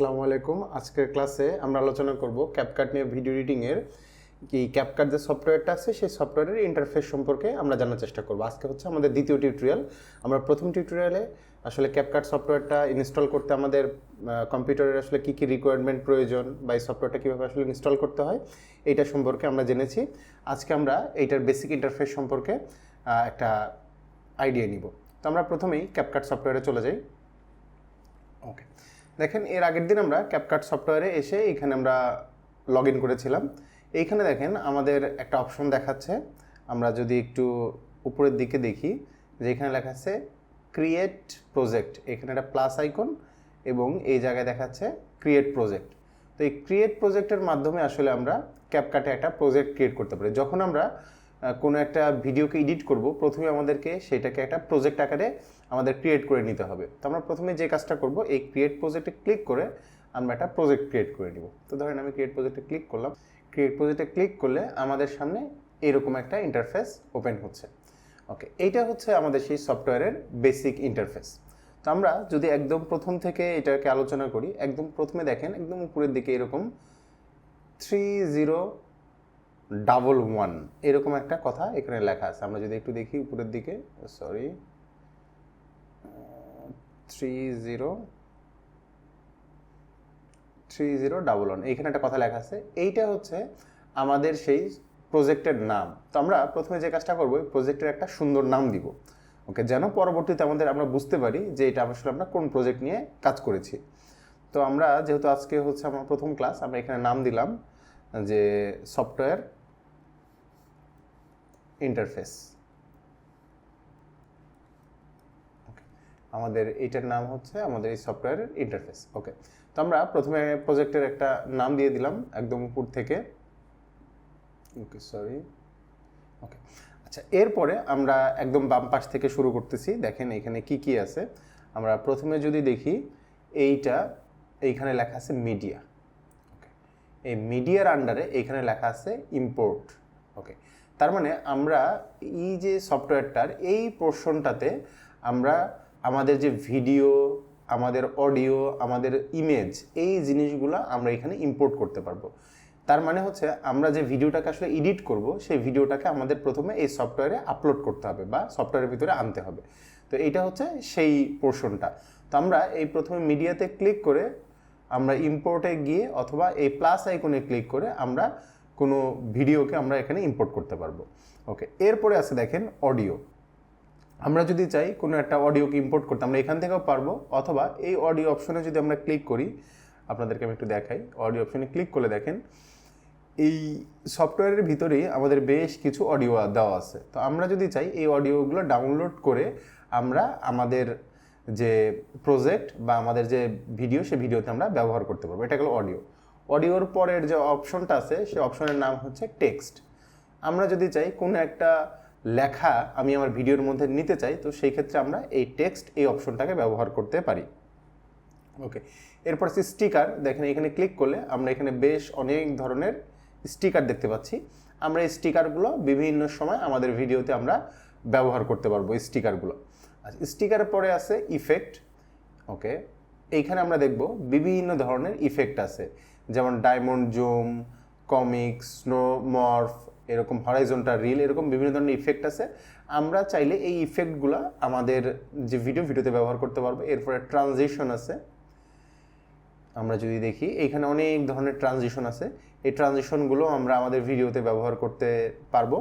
আসসালামু আলাইকুম। আজকের ক্লাসে আমরা আলোচনা করব ক্যাপকাট নিয়ে ভিডিও এডিটিংয়ের কি ক্যাপকাট যে সফটওয়্যারটা আছে, সেই সফটওয়্যারের ইন্টারফেস সম্পর্কে আমরা জানার চেষ্টা করব। আজকে হচ্ছে আমাদের দ্বিতীয় টিউটোরিয়াল আমরা প্রথম টিউটোরিয়ালে আসলে ক্যাপকাট সফটওয়্যারটা ইনস্টল করতে আমাদের কম্পিউটারের আসলে কী কী রিকোয়ারমেন্ট প্রয়োজন বা এই সফটওয়্যারটা কীভাবে আসলে ইনস্টল করতে হয়, এইটা সম্পর্কে আমরা জেনেছি। আজকে আমরা এইটার বেসিক ইন্টারফেস সম্পর্কে একটা আইডিয়া নিব। তো আমরা প্রথমেই ক্যাপকাট সফটওয়্যারে চলে যাই। ওকে দেখেন, এর আগের দিন আমরা ক্যাপকাট সফটওয়্যারে এসে এখানে আমরা লগ ইন করেছিলাম। এইখানে দেখেন, আমাদের একটা অপশন দেখাচ্ছে। আমরা যদি একটু উপরের দিকে দেখি, যে এখানে লেখা আছে ক্রিয়েট প্রজেক্ট এখানে একটা প্লাস আইকন এবং এই জায়গায় দেখাচ্ছে ক্রিয়েট প্রজেক্ট তো এই ক্রিয়েট প্রজেক্টের মাধ্যমে আসলে আমরা ক্যাপকাটে একটা প্রজেক্ট ক্রিয়েট করতে পারি। যখন আমরা কোনো একটা ভিডিওকে এডিট করব, প্রথমে আমাদেরকে সেটাকে একটা প্রজেক্ট আকারে আমাদের ক্রিয়েট করে নিতে হবে। তো আমরা প্রথমে যে কাজটা করব, এই ক্রিয়েট প্রজেক্টে ক্লিক করে আমরা একটা প্রজেক্ট ক্রিয়েট করে নিব। তো ধরেন আমি ক্রিয়েট প্রজেক্টে ক্লিক করলাম। ক্রিয়েট প্রজেক্টে ক্লিক করলে আমাদের সামনে এরকম একটা ইন্টারফেস ওপেন হচ্ছে। ওকে এইটা হচ্ছে আমাদের সেই সফটওয়্যারের বেসিক ইন্টারফেস তো আমরা যদি একদম প্রথম থেকে এটাকে আলোচনা করি, একদম প্রথমে দেখেন, একদম উপরের দিকে এরকম থ্রি জিরো ডাবল ওয়ান এরকম একটা কথা এখানে লেখা আছে। আমরা যদি একটু দেখি উপরের দিকে sorry three zero three zero double one এইখানে একটা কথা লেখা আছে। এইটা হচ্ছে আমাদের সেই প্রজেক্টের নাম। তো আমরা প্রথমে যে কাজটা করব প্রজেক্টের একটা সুন্দর নাম দিব। ওকে যেন পরবর্তীতে আমাদের আমরা বুঝতে পারি যে এটা আসলে আমরা কোন প্রজেক্ট নিয়ে কাজ করেছি। তো আমরা যেহেতু আজকে হচ্ছে আমার প্রথম ক্লাস আমরা এখানে নাম দিলাম যে সফটওয়্যার ইন্টারফেস আমাদের এইটার নাম হচ্ছে আমাদের এই সফটওয়্যারের ইন্টারফেস ওকে তো আমরা প্রথমে প্রজেক্টের একটা নাম দিয়ে দিলাম একদম উপর থেকে। ওকে সরি ওকে আচ্ছা এরপরে আমরা একদম বাম পাশ থেকে শুরু করতেছি। দেখেন এখানে কি কি আছে। আমরা প্রথমে যদি দেখি, এইটা এইখানে লেখা আছে মিডিয়া ওকে এই মিডিয়ার আন্ডারে এইখানে লেখা আছে ইম্পোর্ট ওকে তার মানে আমরা এই যে সফটওয়্যারটার এই পোর্শনটাতে আমরা আমাদের যে ভিডিও আমাদের অডিও আমাদের ইমেজ এই জিনিসগুলো আমরা এখানে ইম্পোর্ট করতে পারব। তার মানে হচ্ছে আমরা যে ভিডিওটাকে আসলে এডিট করব, সেই ভিডিওটাকে আমাদের প্রথমে এই সফটওয়্যারে আপলোড করতে হবে বা সফটওয়্যারের ভিতরে আনতে হবে। তো এইটা হচ্ছে সেই পোর্শনটা তো আমরা এই প্রথমে মিডিয়াতে ক্লিক করে আমরা ইম্পোর্টে গিয়ে অথবা এই প্লাস আইকনে ক্লিক করে আমরা কোনো ভিডিওকে আমরা এখানে ইম্পোর্ট করতে পারব। ওকে এরপরে আছে দেখেন অডিও আমরা যদি চাই কোনো একটা অডিওকে ইম্পোর্ট করতে, আমরা এখান থেকেও পারব, অথবা এই অডিও অপশনে যদি আমরা ক্লিক করি, আপনাদেরকে আমি একটু দেখাই। অডিও অপশনে ক্লিক করলে দেখেন, এই সফটওয়্যারের ভিতরেই আমাদের বেশ কিছু অডিও দেওয়া আছে। তো আমরা যদি চাই এই অডিওগুলো ডাউনলোড করে আমরা আমাদের যে প্রজেক্ট বা আমাদের যে ভিডিও সে ভিডিওতে আমরা ব্যবহার করতে পারব। এটা হলো অডিও অডিওর পরের যে অপশনটা আছে সেই অপশনের নাম হচ্ছে টেক্সট। আমরা যদি চাই কোনো একটা লেখা আমি আমার ভিডিওর মধ্যে নিতে চাই, তো সেই ক্ষেত্রে আমরা এই টেক্সট এই অপশনটাকে ব্যবহার করতে পারি। ওকে, এরপর আছে স্টিকার। দেখেন এখানে ক্লিক করলে আমরা এখানে বেশ অনেক ধরনের স্টিকার দেখতে পাচ্ছি। আমরা এই স্টিকারগুলো বিভিন্ন সময় আমাদের ভিডিওতে আমরা ব্যবহার করতে পারব স্টিকারগুলো। আচ্ছা স্টিকারের পরে আছে ইফেক্ট। ওকে এইখানে আমরা দেখব বিভিন্ন ধরনের ইফেক্ট আছে। যেমন diamond zoom comic snow morph এরকম হরাইজন্টাল রিল এরকম বিভিন্ন ধরনের ইফেক্ট আছে। আমরা চাইলে এই ইফেক্টগুলো আমাদের যে ভিডিও ভিডিওতে ব্যবহার করতে পারব। এরপরে ট্রানজিশন আছে। আমরা যদি দেখি, এখানে অনেক ধরনের ট্রানজিশন আছে। এই ট্রানজিশনগুলো আমরা আমাদের ভিডিওতে ব্যবহার করতে পারব।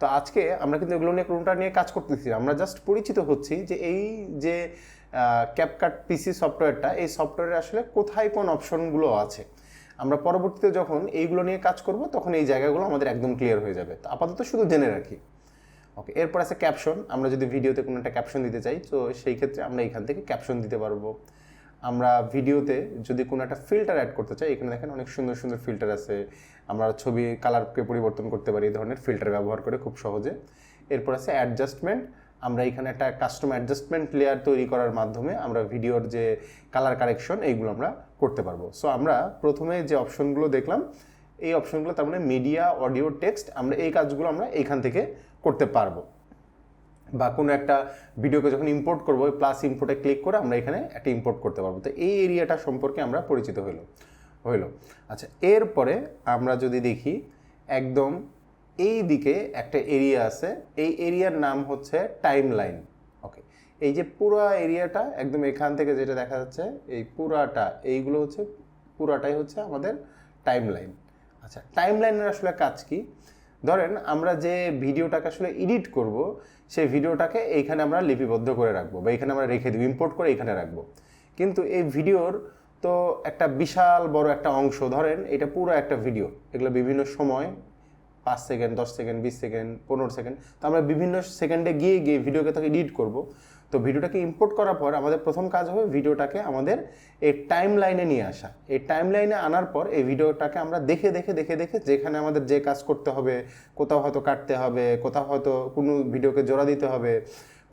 তো আজকে আমরা কিন্তু এগুলো নিয়ে কোনটা নিয়ে কাজ করতেছি। আমরা জাস্ট পরিচিত হচ্ছি যে এই যে ক্যাপকাট পিসি সফটওয়্যারটা এই সফটওয়্যারে আসলে কোথায় কোন অপশনগুলো আছে? আমরা পরবর্তীতে যখন এইগুলো নিয়ে কাজ করব, তখন এই জায়গাগুলো আমাদের একদম ক্লিয়ার হয়ে যাবে। তো আপাতত শুধু জেনে রাখি। ওকে এরপর আছে ক্যাপশন আমরা যদি ভিডিওতে কোনো একটা ক্যাপশন দিতে চাই, তো সেই ক্ষেত্রে আমরা এখান থেকে ক্যাপশন দিতে পারব। আমরা ভিডিওতে যদি কোনো একটা ফিল্টার অ্যাড করতে চাই, এখানে দেখেন অনেক সুন্দর সুন্দর ফিল্টার আছে। আমরা ছবি কালারকে পরিবর্তন করতে পারি, এই ধরনের ফিল্টার ব্যবহার করে খুব সহজে। এরপর আছে অ্যাডজাস্টমেন্ট আমরা এখানে একটা কাস্টম অ্যাডজাস্টমেন্ট লেয়ার তৈরি করার মাধ্যমে আমরা ভিডিওর যে কালার কারেকশন এইগুলো আমরা করতে পারব। সো আমরা প্রথমে যে অপশনগুলো দেখলাম, এই অপশনগুলো তার মানে মিডিয়া অডিও টেক্সট আমরা এই কাজগুলো আমরা এইখান থেকে করতে পারব। বা কোনো একটা ভিডিওকে যখন ইম্পোর্ট করব প্লাস ইম্পোর্টে ক্লিক করে আমরা এখানে একটা ইম্পোর্ট করতে পারব। তো এই এরিয়াটা সম্পর্কে আমরা পরিচিত হইল হইল। আচ্ছা এরপরে আমরা যদি দেখি, একদম এই দিকে একটা এরিয়া আছে। এই এরিয়ার নাম হচ্ছে টাইম লাইন ওকে এই যে পুরো এরিয়াটা একদম এখান থেকে যেটা দেখা যাচ্ছে, এই পুরাটা, এইগুলো হচ্ছে, পুরাটাই হচ্ছে আমাদের টাইম লাইন আচ্ছা টাইম লাইনের আসলে কাজ কি? ধরেন আমরা যে ভিডিওটাকে আসলে এডিট করব, সেই ভিডিওটাকে এইখানে আমরা লিপিবদ্ধ করে রাখব বা এখানে আমরা রেখে দিব ইম্পোর্ট করে এখানে রাখব। কিন্তু এই ভিডিওর তো একটা বিশাল বড় একটা অংশ, ধরেন এটা পুরো একটা ভিডিও এগুলো বিভিন্ন সময় পাঁচ সেকেন্ড, দশ সেকেন্ড, বিশ সেকেন্ড, পনেরো সেকেন্ড। তো আমরা বিভিন্ন সেকেন্ডে গিয়ে গিয়ে ভিডিওকে তাকে এডিট করব। তো ভিডিওটাকে ইম্পোর্ট করার পর আমাদের প্রথম কাজ হবে ভিডিওটাকে আমাদের এই টাইম লাইনে নিয়ে আসা। এই টাইম লাইনে আনার পর এই ভিডিওটাকে আমরা দেখে দেখে দেখে দেখে যেখানে আমাদের যে কাজ করতে হবে, কোথাও হয়তো কাটতে হবে, কোথাও হয়তো কোনো ভিডিওকে জোড়া দিতে হবে,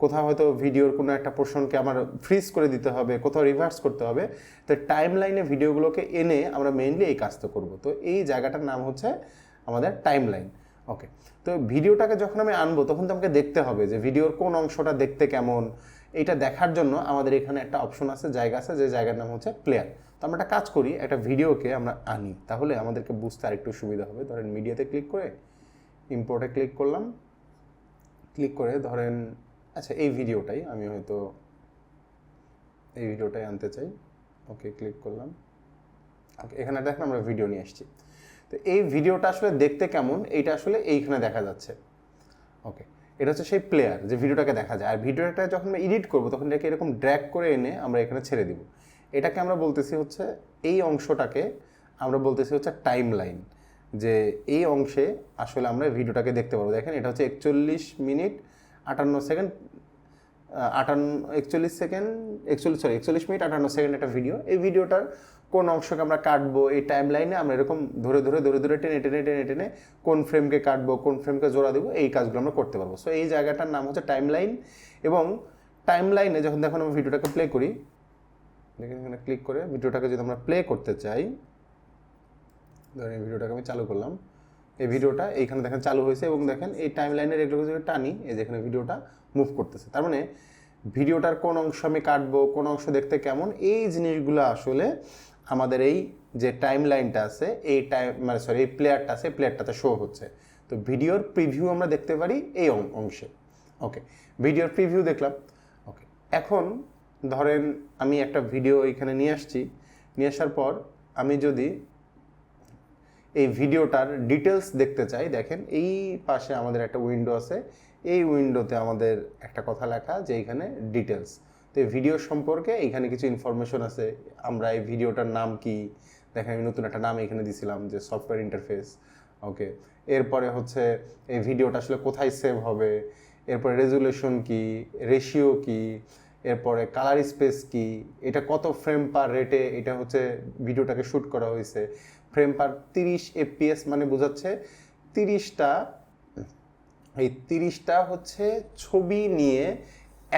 কোথাও হয়তো ভিডিওর কোনো একটা পোর্শনকে আমার ফ্রিজ করে দিতে হবে, কোথাও রিভার্স করতে হবে। তো টাইম লাইনে ভিডিওগুলোকে এনে আমরা মেইনলি এই কাজটা করব। তো এই জায়গাটার নাম হচ্ছে আমাদের টাইম লাইন ওকে তো ভিডিওটাকে যখন আমি আনব, তখন তো আমাকে দেখতে হবে যে ভিডিওর কোন অংশটা দেখতে কেমন। এটা দেখার জন্য আমাদের এখানে একটা অপশন আছে, জায়গা আছে, যে জায়গার নাম হচ্ছে প্লেয়ার তো আমরা একটা কাজ করি, একটা ভিডিওকে আমরা আনি। তাহলে আমাদেরকে বুঝতে আরেকটু সুবিধা হবে। ধরেন মিডিয়াতে ক্লিক করে ইম্পোর্টে ক্লিক করলাম। ক্লিক করে ধরেন আচ্ছা এই ভিডিওটাই আমি হয়তো এই ভিডিওটাই আনতে চাই। ওকে ক্লিক করলাম। ওকে এখানে দেখেন আমরা ভিডিও নিয়ে আসছি। তো এই ভিডিওটা আসলে দেখতে কেমন? এইটা আসলে এইখানে দেখা যাচ্ছে। ওকে এটা হচ্ছে সেই প্লেয়ার যে ভিডিওটাকে দেখা যায়। আর ভিডিওটা যখন আমরা এডিট করব, তখন এটাকে এরকম ড্র্যাগ করে এনে আমরা এখানে ছেড়ে দিব। এটাকে আমরা বলতেছি হচ্ছে এই অংশটাকে আমরা বলতেছি হচ্ছে টাইম লাইন যে এই অংশে আসলে আমরা ভিডিওটাকে দেখতে পারব। দেখেন, এটা হচ্ছে একচল্লিশ মিনিট আটান্ন সেকেন্ড, আটান্ন, একচল্লিশ সেকেন্ড, একচল্লিশ সরি একচল্লিশ মিনিট আটান্ন সেকেন্ড একটা ভিডিও এই ভিডিওটার কোন অংশকে আমরা কাটবো এই টাইম লাইনে আমরা এরকম ধরে ধরে ধরে ধরে, টেনে টেনে টেনে টেনে কোন ফ্রেমকে কাটবো, কোন ফ্রেমকে জোড়া দেবো, এই কাজগুলো আমরা করতে পারব। সো এই জায়গাটার নাম হচ্ছে টাইম লাইন এবং টাইম লাইনে যখন দেখুন আমি ভিডিওটাকে প্লে করি, দেখেন এখানে ক্লিক করে ভিডিওটাকে যদি আমরা প্লে করতে চাই, ধরেন এই ভিডিওটাকে আমি চালু করলাম, এই ভিডিওটা এইখানে দেখেন চালু হয়েছে এবং দেখেন এই টাইম লাইনের এগুলো যদি টানি, এই যেখানে ভিডিওটা মুভ করতেছে। তার মানে ভিডিওটার কোন অংশ আমি কাটবো, কোন অংশ দেখতে কেমন, এই জিনিসগুলো আসলে আমাদের এই যে টাইম লাইনটা আছে, এই টাইম মানে সরি এই প্লেয়ারটা আছে প্লেয়ারটাতে শো হচ্ছে। তো ভিডিওর প্রিভিউ আমরা দেখতে পারি এই অংশে। ওকে ভিডিওর প্রিভিউ দেখলাম। ওকে এখন ধরেন আমি একটা ভিডিও এখানে নিয়ে আসছি। নিয়ে আসার পর আমি যদি এই ভিডিওটার ডিটেলস দেখতে চাই, দেখেন এই পাশে আমাদের একটা উইন্ডো আছে। এই উইন্ডোতে আমাদের একটা কথা লেখা যে এখানে ডিটেলস তো এই ভিডিও সম্পর্কে এখানে কিছু ইনফরমেশন আছে। আমরা এই ভিডিওটার নাম কি? দেখেন আমি নতুন একটা নাম এখানে দিছিলাম যে সফটওয়্যার ইন্টারফেস ওকে এরপরে হচ্ছে এই ভিডিওটা আসলে কোথায় সেভ হবে? এরপরে রেজুলেশন কি? রেশিও কি? এরপরে কালার স্পেস কি? এটা কত ফ্রেম পার রেটে এটা হচ্ছে ভিডিওটাকে শ্যুট করা হয়েছে। ফ্রেম পার তিরিশ এফপিএস মানে বোঝাচ্ছে তিরিশটা, এই তিরিশটা হচ্ছে ছবি নিয়ে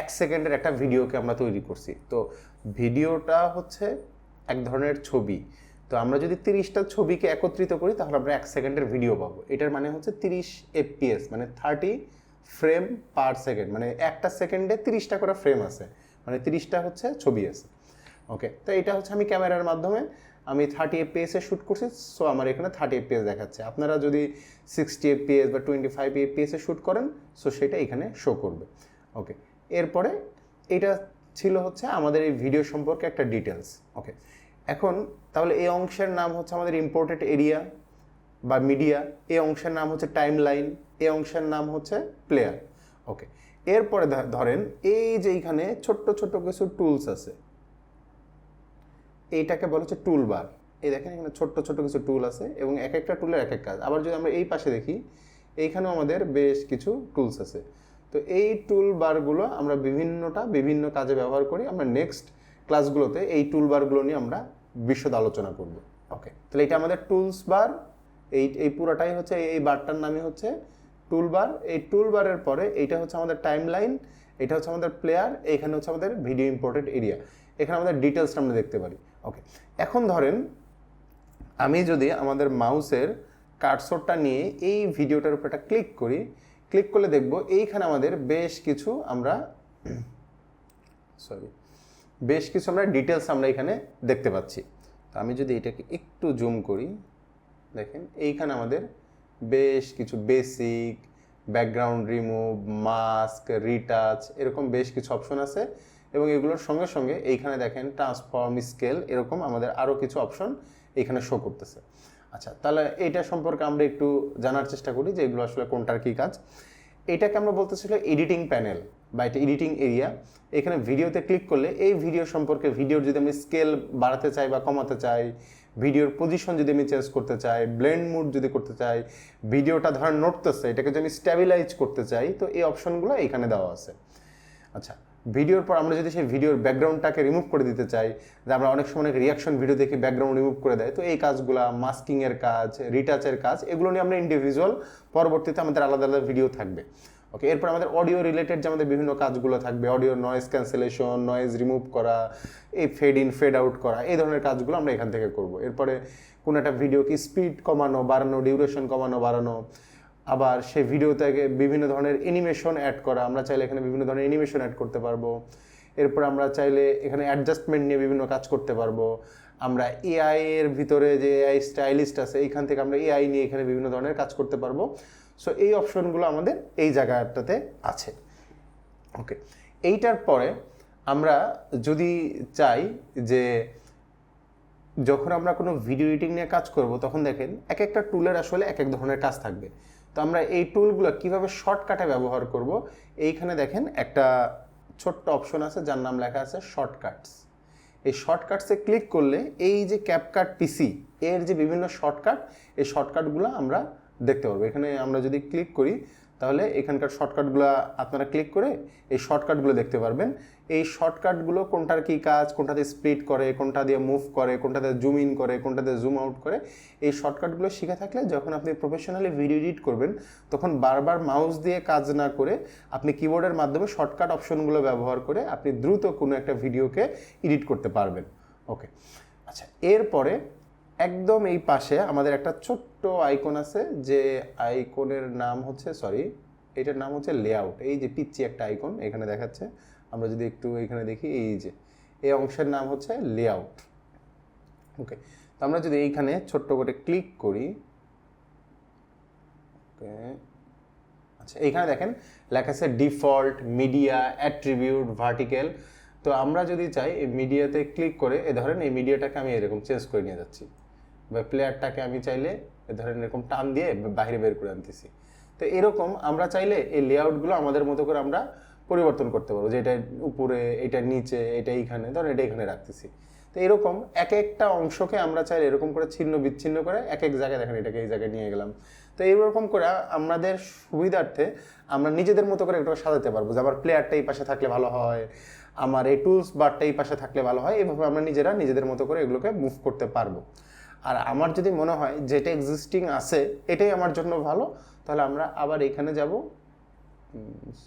এক সেকেন্ডের একটা ভিডিওকে আমরা তৈরি করছি। তো ভিডিওটা হচ্ছে এক ধরনের ছবি। তো আমরা যদি তিরিশটা ছবিকে একত্রিত করি, তাহলে আমরা এক সেকেন্ডের ভিডিও পাবো। এটার মানে হচ্ছে তিরিশ এফপিএস মানে থার্টি ফ্রেম পার সেকেন্ড মানে একটা সেকেন্ডে তিরিশটা করে ফ্রেম আছে। মানে তিরিশটা হচ্ছে ছবি আছে। ওকে, তো এটা হচ্ছে আমি ক্যামেরার মাধ্যমে আমি থার্টি এফপিএস শ্যুট করছি সো আমার এখানে থার্টি এফপিএস দেখাচ্ছে। আপনারা যদি সিক্সটি এফপিএস বা টোয়েন্টি ফাইভ এফপিএস শ্যুট করেন সো সেটা এখানে শো করবে। ওকে এরপরে এটা ছিল হচ্ছে আমাদের এই ভিডিও সম্পর্কে একটা ডিটেলস ওকে এখন তাহলে এই অংশের নাম হচ্ছে আমাদের ইম্পোর্টেড এরিয়া বা মিডিয়া এই অংশের নাম হচ্ছে টাইম লাইন এই অংশের নাম হচ্ছে প্লেয়ার ওকে এরপরে ধরেন এই যে এইখানে ছোট্ট ছোট্ট কিছু টুলস আছে, এইটাকে বলা হচ্ছে টুল বার এই দেখেন এখানে ছোট্ট ছোট্ট কিছু টুল আছে এবং এক একটা টুলের এক এক কাজ। আবার যদি আমরা এই পাশে দেখি, এইখানেও আমাদের বেশ কিছু টুলস আছে। তো এই টুল বারগুলো আমরা বিভিন্নটা বিভিন্ন কাজে ব্যবহার করি। আমরা নেক্সট ক্লাসগুলোতে এই টুল বারগুলো নিয়ে আমরা বিশদ আলোচনা করব। ওকে তাহলে এটা আমাদের টুলস বার এই এই পুরোটাই হচ্ছে, এই- বারটার নামই হচ্ছে টুল বার এই টুল বারের পরে এইটা হচ্ছে আমাদের টাইম লাইন এটা হচ্ছে আমাদের প্লেয়ার এখানে হচ্ছে আমাদের ভিডিও ইম্পোর্টেড এরিয়া এখানে আমাদের ডিটেলসটা আমরা দেখতে পারি। ওকে এখন ধরেন আমি যদি আমাদের মাউসের কার্সরটা নিয়ে এই ভিডিওটার উপর একটা ক্লিক করি ক্লিক করলে দেখব এইখানে আমাদের বেশ কিছু আমরা, সরি, বেশ কিছু আমরা ডিটেলস আমরা এখানে দেখতে পাচ্ছি। তো আমি যদি এটাকে একটু জুম করি, দেখেন এইখানে আমাদের বেশ কিছু basic background remove mask retouch এরকম বেশ কিছু অপশন আছে। এবং এগুলোর সঙ্গে সঙ্গে এইখানে দেখেন ট্রান্সফর্ম স্কেল এরকম আমাদের আরও কিছু অপশন এখানে শো করতেছে। আচ্ছা তাহলে এইটা সম্পর্কে আমরা একটু জানার চেষ্টা করি যে এগুলো আসলে কোনটার কী কাজ। এটাকে আমরা বলতেছিল এডিটিং প্যানেল বা এটা এডিটিং এরিয়া এখানে ভিডিওতে ক্লিক করলে এই ভিডিও সম্পর্কে ভিডিওর যদি আমি স্কেল বাড়াতে চাই বা কমাতে চাই ভিডিওর পজিশন যদি আমি চেঞ্জ করতে চাই ব্লেন্ড মুড যদি করতে চাই ভিডিওটা ধরেন নড়তেছে, এটাকে যদি আমি স্ট্যাবিলাইজ করতে চাই, তো এই অপশনগুলো এখানে দেওয়া আছে। আচ্ছা ভিডিওর পর আমরা যদি সেই ভিডিওর ব্যাকগ্রাউন্ডটাকে রিমুভ করে দিতে চাই, যে আমরা অনেক সময় অনেক রিয়াকশন ভিডিও দেখে ব্যাকগ্রাউন্ড রিমুভ করে দেয়, তো এই কাজগুলো মাস্কিংয়ের কাজ রিটাচের কাজ, এগুলো নিয়ে আমরা ইন্ডিভিজুয়াল পরবর্তীতে আমাদের আলাদা আলাদা ভিডিও থাকবে। ওকে এরপর আমাদের অডিও রিলেটেড যে আমাদের বিভিন্ন কাজগুলো থাকবে audio noise cancellation noise remove করা, এই ফেড ইন ফেড আউট করা, এই ধরনের কাজগুলো আমরা এখান থেকে করব। এরপরে কোনো একটা ভিডিওকে স্পিড কমানো, বাড়ানো ডিউরেশন কমানো, বাড়ানো আবার সেই ভিডিও বিভিন্ন ধরনের অ্যানিমেশন অ্যাড করা। আমরা চাইলে এখানে বিভিন্ন ধরনের অ্যানিমেশন অ্যাড করতে পারব। এরপর আমরা চাইলে এখানে অ্যাডজাস্টমেন্ট নিয়ে বিভিন্ন কাজ করতে পারব। আমরা এআই এর ভিতরে যে এআই স্টাইলিস্ট আছে, এইখান থেকে আমরা এআই নিয়ে এখানে বিভিন্ন ধরনের কাজ করতে পারব। সো এই অপশনগুলো আমাদের এই জায়গাটাতে আছে। ওকে এইটার পরে আমরা যদি চাই যে যখন আমরা কোনো ভিডিও এডিটিং নিয়ে কাজ করব, তখন দেখেন এক একটা টুলের আসলে এক এক ধরনের কাজ থাকবে। তো আমরা এই টুলগুলো কীভাবে শর্টকাটে ব্যবহার করব? এইখানে দেখেন একটা ছোট্ট অপশন আছে, যার নাম লেখা আছে শর্টকাটস এই শর্টকাটসে ক্লিক করলে এই যে ক্যাপকাট পিসি এর যে বিভিন্ন শর্টকাট এই শর্টকাটগুলো আমরা দেখতে পারব। এখানে আমরা যদি ক্লিক করি তাহলে এখানকার শর্টকাটগুলো আপনারা ক্লিক করে এই শর্টকাটগুলো দেখতে পারবেন। এই শর্টকাটগুলো কোনটার কী কাজ, কোনটাতে স্প্লিট করে, কোনটা দিয়ে মুভ করে, কোনটাতে জুম ইন করে, কোনটাতে জুম আউট করে, এই শর্টকাটগুলো শিখে থাকলে যখন আপনি প্রফেশনালি ভিডিও এডিট করবেন, তখন বারবার মাউস দিয়ে কাজ না করে আপনি কিবোর্ডের মাধ্যমে শর্টকাট অপশনগুলো ব্যবহার করে আপনি দ্রুত কোনো একটা ভিডিওকে এডিট করতে পারবেন। ওকে আচ্ছা এরপরে একদম এই পাশে আমাদের একটা ছোট্ট আইকন আছে, যে আইকনের নাম হচ্ছে সরি এটার নাম হচ্ছে লেআউট এই যে পিচ্ছি একটা আইকন এখানে দেখাচ্ছে। আমরা যদি একটু এখানে দেখি, এই যে, এই অংশের নাম হচ্ছে লেআউট ওকে তো আমরা যদি এইখানে ছোট্ট করে ক্লিক করি ওকে আচ্ছা এইখানে দেখেন, লেখা আছে ডিফল্ট, মিডিয়া, অ্যাট্রিবিউট, ভার্টিক্যাল। তো আমরা যদি চাই, এই মিডিয়াতে ক্লিক করে, এ ধরেন এই মিডিয়াটাকে আমি এরকম চেঞ্জ করে নিয়ে যাচ্ছি। বা প্লেয়ারটাকে আমি চাইলে ধরেন এরকম টান দিয়ে বাইরে বের করে আনতেছি। তো এরকম আমরা চাইলে এই লেআউটগুলো আমাদের মতো করে আমরা পরিবর্তন করতে পারব। যে এটা উপরে, এটা নিচে, এটা এইখানে, ধরেন এটা এখানে রাখতেছি। তো এরকম এক একটা অংশকে আমরা চাইলে এরকম করে ছিন্ন বিচ্ছিন্ন করে এক এক জায়গায় দেখেন এটাকে এই জায়গায় নিয়ে গেলাম। তো এইরকম করে আমাদের সুবিধার্থে আমরা নিজেদের মতো করে একটু সাজাতে পারব। যে আমার প্লেয়ারটা এই পাশে থাকলে ভালো হয়, আমার এই টুলস বারটা এই পাশে থাকলে ভালো হয়, এভাবে আমরা নিজেরা নিজেদের মতো করে এগুলোকে মুভ করতে পারব। আর আমার যদি মনে হয় যেটা এক্সিস্টিং আছে, এটাই আমার জন্য ভালো, তাহলে আমরা আবার এখানে যাব।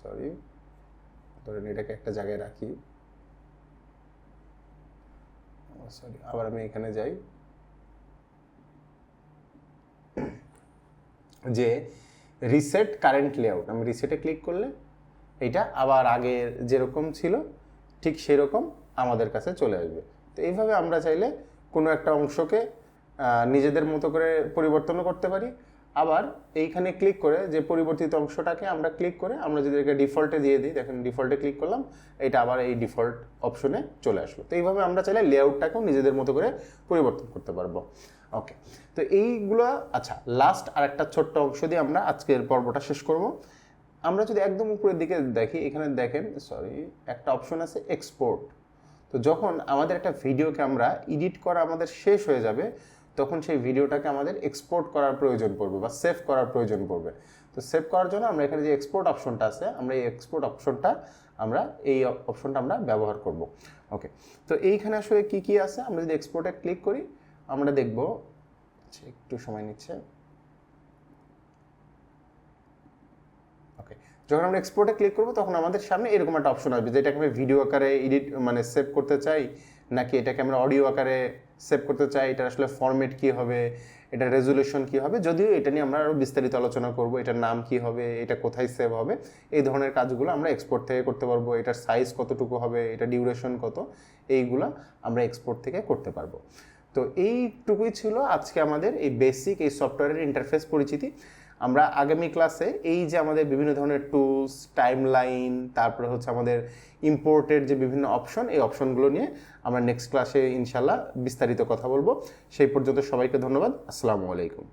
সরি ধরেন এটাকে একটা জায়গায় রাখি। সরি আবার আমি এখানে যাই। যে রিসেট কারেন্ট লেআউট আমি রিসেটে ক্লিক করলে এটা আবার আগের যেরকম ছিল, ঠিক সেরকম আমাদের কাছে চলে আসবে। তো এইভাবে আমরা চাইলে কোনো একটা অংশকে নিজেদের মতো করে পরিবর্তনও করতে পারি। আবার এইখানে ক্লিক করে যে পরিবর্তিত অংশটাকে আমরা ক্লিক করে আমরা যদি এটাকে ডিফল্টে দিয়ে দিই, দেখেন ডিফল্টে ক্লিক করলাম, এটা আবার এই ডিফল্ট অপশনে চলে আসলো। তো এইভাবে আমরা চাইলে লেআউটটাকেও নিজেদের মতো করে পরিবর্তন করতে পারব। ওকে তো এইগুলো আচ্ছা লাস্ট আর একটা ছোট্ট অংশ দিয়ে আমরা আজকের পর্বটা শেষ করব। আমরা যদি একদম উপরের দিকে দেখি, এখানে দেখেন সরি একটা অপশন আছে এক্সপোর্ট তো যখন আমাদের একটা ভিডিওকে আমরা এডিট করা আমাদের শেষ হয়ে যাবে তখন সেই ভিডিওটাকে আমাদের এক্সপোর্ট করার প্রয়োজন পড়বে বা সেভ করার প্রয়োজন পড়বে। তো সেভ করার জন্য আমরা এখানে যে এক্সপোর্ট অপশনটা আছে, আমরা এই এক্সপোর্ট অপশনটা আমরা, এই অপশনটা আমরা ব্যবহার করব। ওকে তো এইখানে আসলে কি কি আছে? আমরা যদি এক্সপোর্টে ক্লিক করি, আমরা দেখব আচ্ছা একটু সময় নিচ্ছে। ওকে যখন আমরা এক্সপোর্টে ক্লিক করব, তখন আমাদের সামনে এরকম একটা অপশন আসবে, যেটাকে আমি ভিডিও আকারে এডিট মানে সেভ করতে চাই, নাকি এটাকে আমরা অডিও আকারে সেভ করতে চাই এটা আসলে ফরম্যাট কী হবে এটা রেজুলেশন কি হবে, যদিও এটা নিয়ে আমরা আরও বিস্তারিত আলোচনা করব, এটার নাম কি হবে, এটা কোথায় সেভ হবে, এই ধরনের কাজগুলো আমরা এক্সপোর্ট থেকে করতে পারব, এটার সাইজ কতটুকু হবে, এটা ডিউরেশন কত, এইগুলো আমরা এক্সপোর্ট থেকে করতে পারব। তো এইটুকুই ছিল আজকে আমাদের এই বেসিক এই সফটওয়্যারের ইন্টারফেস পরিচিতি। আমরা আগামী ক্লাসে এই যে আমাদের বিভিন্ন ধরনের টুলস টাইম লাইন তারপরে হচ্ছে আমাদের ইম্পোর্টের যে বিভিন্ন অপশন এই অপশনগুলো নিয়ে আমরা নেক্সট ক্লাসে ইনশাল্লাহ বিস্তারিত কথা বলব। সেই পর্যন্ত সবাইকে ধন্যবাদ। আসসালামু আলাইকুম।